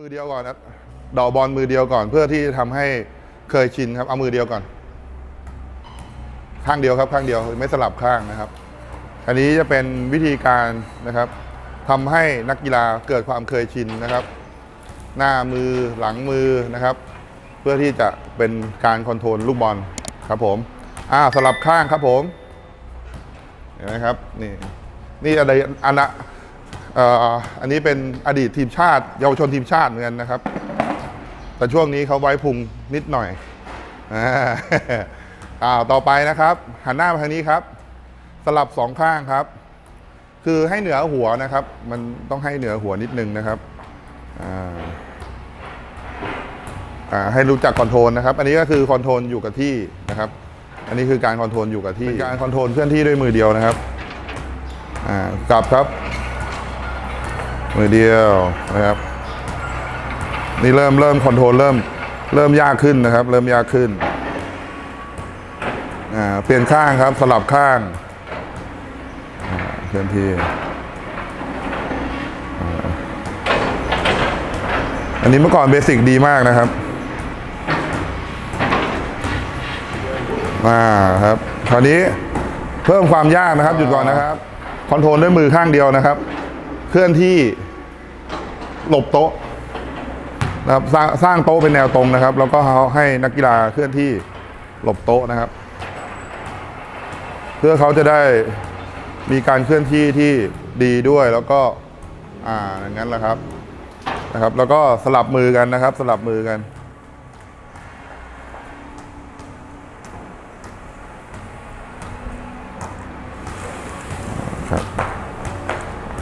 มือเดียวก่อนนะเดอกบอลมือเดียวก่อน เพื่อที่จะทำให้เคยชินครับ เอามือเดียวก่อน ข้างเดียวครับ ข้างเดียวไม่สลับข้างนะครับ อันนี้จะเป็นวิธีการนะครับทำให้นักกีฬาเกิดความเคยชินนะครับ หน้ามือหลังมือนะครับ เพื่อที่จะเป็นการคอนโทรลลูกบอลครับผมอ่าสลับข้างครับผมเห็นไหมครับ นี่นี่อะไรอันนะ อ่ออันนี้เป็นอดีตทีมชาติ เยาวชนทีมชาติเหมือนกันนะครับ แต่ช่วงนี้เขาไว้พุงนิดหน่อยอ่าอ่าต่อไปนะครับ หันหน้ามาทางนี้ครับ สลับสองข้างครับ คือให้เหนือหัวนะครับ มันต้องให้เหนือหัวนิดนึงนะครับอ่าอ่าให้รู้จักคอนโทรลนะครับ อันนี้ก็คือคอนโทรลอยู่กับที่นะครับ อันนี้คือการคอนโทรลอยู่กับที่เป็นการคอนโทรลเคลื่อนที่ด้วยมือเดียวนะครับอ่ากลับครับ มือเดียวนะครับนี่เริ่มเริ่มคอนโทรลเริ่มเริ่มยากขึ้นนะครับ เริ่มยากขึ้นอ่าเปลี่ยนข้างครับสลับข้างอ่าเคลื่อนที่อันนี้เมื่อก่อนเบสิกดีมากนะครับอ่าครับคราวนี้เพิ่มความยากนะครับหยุดก่อนนะครับ คอนโทรลด้วยมือข้างเดียวนะครับ เคลื่อนที่หลบโต๊ะนะครับสร้างสร้างโต๊ะเป็นแนวตรงนะครับ แล้วก็ให้นักกีฬาเคลื่อนที่หลบโต๊ะนะครับ เพื่อเขาจะได้มีการเคลื่อนที่ที่ดีด้วยแล้วก็อ่าอย่างนั้นแหละครับนะครับ แล้วก็สลับมือกันนะครับ สลับมือกันครับ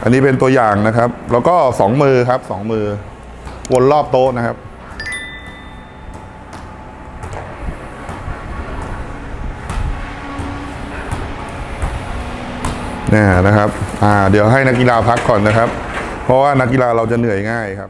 อันนี้เป็นตัวอย่างนะครับ แล้วก็สองมือครับสองมือ วนรอบโต๊ะนะครับ เนี่ยนะครับ อ่า เดี๋ยวให้นักกีฬาพักก่อนนะครับ เพราะว่านักกีฬาเราจะเหนื่อยง่ายครับ